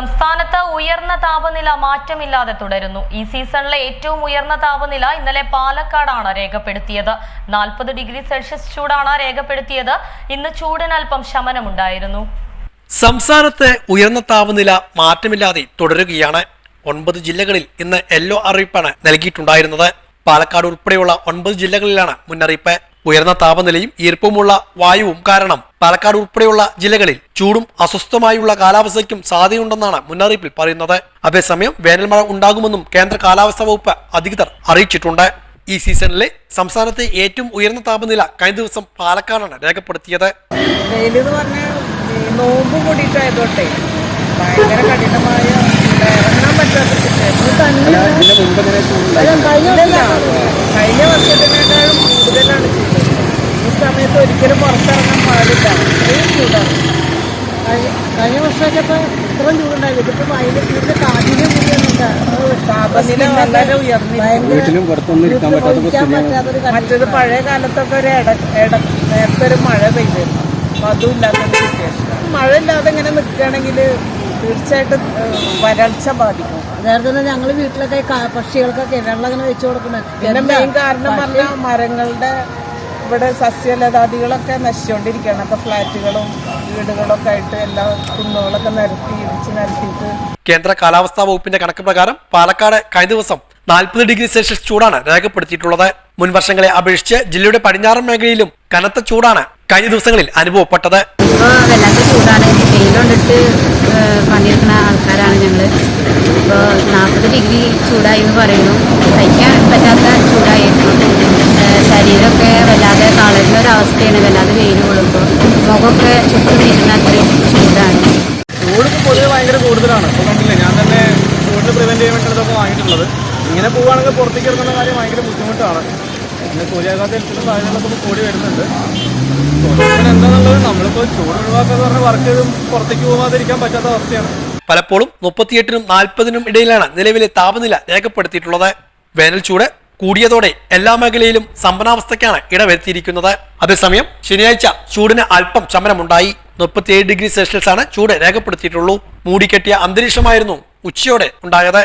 സംസ്ഥാനത്ത് ഉയർന്ന താപനില മാറ്റമില്ലാതെ തുടരുന്നു. ഈ സീസണിലെ ഏറ്റവും ഉയർന്ന താപനില ഇന്നലെ പാലക്കാടാണ് രേഖപ്പെടുത്തിയത്. നാൽപ്പത് ഡിഗ്രി സെൽഷ്യസ് ചൂടാണ് രേഖപ്പെടുത്തിയത്. ഇന്ന് ചൂടിനൽപ്പം ശമനമുണ്ടായിരുന്നു. സംസ്ഥാനത്ത് ഉയർന്ന താപനില മാറ്റമില്ലാതെ തുടരുകയാണ്. ഒൻപത് ജില്ലകളിൽ ഇന്ന് യെല്ലോ അറിയിപ്പാണ് നൽകിയിട്ടുണ്ടായിരുന്നത്. പാലക്കാട് ഉൾപ്പെടെയുള്ള ഒൻപത് ജില്ലകളിലാണ് മുന്നറിയിപ്പ്. ഉയർന്ന താപനിലയും ഈർപ്പവുമുള്ള വായുവും കാരണം പാലക്കാട് ഉൾപ്പെടെയുള്ള ജില്ലകളിൽ ചൂടും അസ്വസ്ഥമായുള്ള കാലാവസ്ഥയ്ക്കും സാധ്യതയുണ്ടെന്നാണ് മുന്നറിയിപ്പിൽ പറയുന്നത്. അതേസമയം വേനൽമഴ ഉണ്ടാകുമെന്നും കേന്ദ്ര കാലാവസ്ഥാ വകുപ്പ് അധികൃതർ അറിയിച്ചിട്ടുണ്ട്. ഈ സീസണിലെ സംസ്ഥാനത്തെ ഏറ്റവും ഉയർന്ന താപനില കഴിഞ്ഞ ദിവസം പാലക്കാടാണ് രേഖപ്പെടുത്തിയത്. നോമ്പ് കൂടിയിട്ടായതോട്ടെ ഭയങ്കര കഠിനമായ ഇറങ്ങാൻ പറ്റാത്ത situation. തന്നെ. കഴിഞ്ഞ വർഷത്തിനേക്കാളും കൂടുതലാണ് ചൂട് ഈ സമയത്ത് ഒരിക്കലും പുറത്തിറങ്ങാൻ പാടില്ല. അത്രയും ചൂടാണ്. കഴിഞ്ഞ വർഷമൊക്കെ ഇപ്പൊ ഇത്രയും ചൂടുണ്ടായില്ല? ഇതിപ്പോ അതിന്റെ ചൂടിന്റെ കാഠിന്യം താപനില വളരെ ഉയർന്നിരിക്കും മറ്റേത് പഴയ കാലത്തൊക്കെ ഒരു ഇട ഇട നേരത്തെ ഒരു മഴ പെയ്തിരുന്നു. അപ്പൊ അതും ഇല്ലാത്തൊരു സിറ്റുവേഷൻ മഴ ഇല്ലാതെ ഇങ്ങനെ നിൽക്കുകയാണെങ്കിൽ തീർച്ചയായിട്ടും വരൾച്ച ബാധിക്കും. അതായത് തന്നെ ഞങ്ങൾ വീട്ടിലൊക്കെ പക്ഷികൾക്കൊക്കെ വെള്ളം ഇങ്ങനെ വെച്ചു കൊടുക്കുന്നത് പിന്നെ മെയിൻ കാരണം പറഞ്ഞാൽ മരങ്ങളുടെ ഇവിടെ സസ്യലതാദികളൊക്കെ നശിച്ചുകൊണ്ടിരിക്കുകയാണ് അപ്പൊ ഫ്ലാറ്റുകളും വീടുകളൊക്കെ ആയിട്ട് എല്ലാ കുന്നുകളൊക്കെ നിരത്തി ഇടിച്ച് നിരത്തിയിട്ട് കേന്ദ്ര കാലാവസ്ഥാ വകുപ്പിന്റെ കണക്ക് പ്രകാരം പാലക്കാട് കഴിഞ്ഞ ദിവസം നാൽപ്പത് ഡിഗ്രി സെൽഷ്യസ് ചൂടാണ് രേഖപ്പെടുത്തിയിട്ടുള്ളത്. മുൻ വർഷങ്ങളെ അപേക്ഷിച്ച് ജില്ലയുടെ പടിഞ്ഞാറൻ മേഖലയിലും കനത്ത ചൂടാണ് കഴിഞ്ഞ ദിവസങ്ങളിൽ അനുഭവപ്പെട്ടത്. വല്ലാത്ത ചൂടാണ്. വെയിലുണ്ടിട്ട് പണിയെടുക്കുന്ന ആൾക്കാരാണ് ഞങ്ങൾ ഇപ്പോൾ നാൽപ്പത് ഡിഗ്രി ചൂടായി എന്ന് പറയുന്നു. സഹിക്കാൻ പറ്റാത്ത ചൂടായിരുന്നു. ശരീരമൊക്കെ വല്ലാതെ തളരുന്ന ഒരവസ്ഥയാണ് വല്ലാതെ വെയിൽ കൊള്ളുമ്പോൾ. മുഖമൊക്കെ ചുറ്റും വീഴുന്ന അത്രയും ചൂടാണ്. ചൂട് ഇങ്ങനെ പോവുകയാണെങ്കിൽ പുറത്തേക്ക് ഇറങ്ങുന്ന കാര്യം ഭയങ്കര ബുദ്ധിമുട്ടാണ്. പിന്നെ സൂര്യാഘാതം ഏൽക്കുന്ന കൂടി വരുന്നുണ്ട്. പോകാതിരിക്കാൻ പറ്റാത്ത അവസ്ഥയാണ്. പലപ്പോഴും മുപ്പത്തിയെട്ടിനും നാൽപ്പതിനും ഇടയിലാണ് നിലവിലെ താപനില രേഖപ്പെടുത്തിയിട്ടുള്ളത്. വേനൽ ചൂട് കൂടിയതോടെ എല്ലാ മേഖലയിലും സമ്പന്നാവസ്ഥയ്ക്കാണ് ഇടവരുത്തിയിരിക്കുന്നത്. അതേസമയം ശനിയാഴ്ച ചൂടിന് അല്പം ശമനമുണ്ടായി. മുപ്പത്തിയേഴ് ഡിഗ്രി സെൽഷ്യസ് ആണ് ചൂട് രേഖപ്പെടുത്തിയിട്ടുള്ളൂ. മൂടിക്കെട്ടിയ അന്തരീക്ഷമായിരുന്നു ഉച്ചയോടെ ഉണ്ടായത്.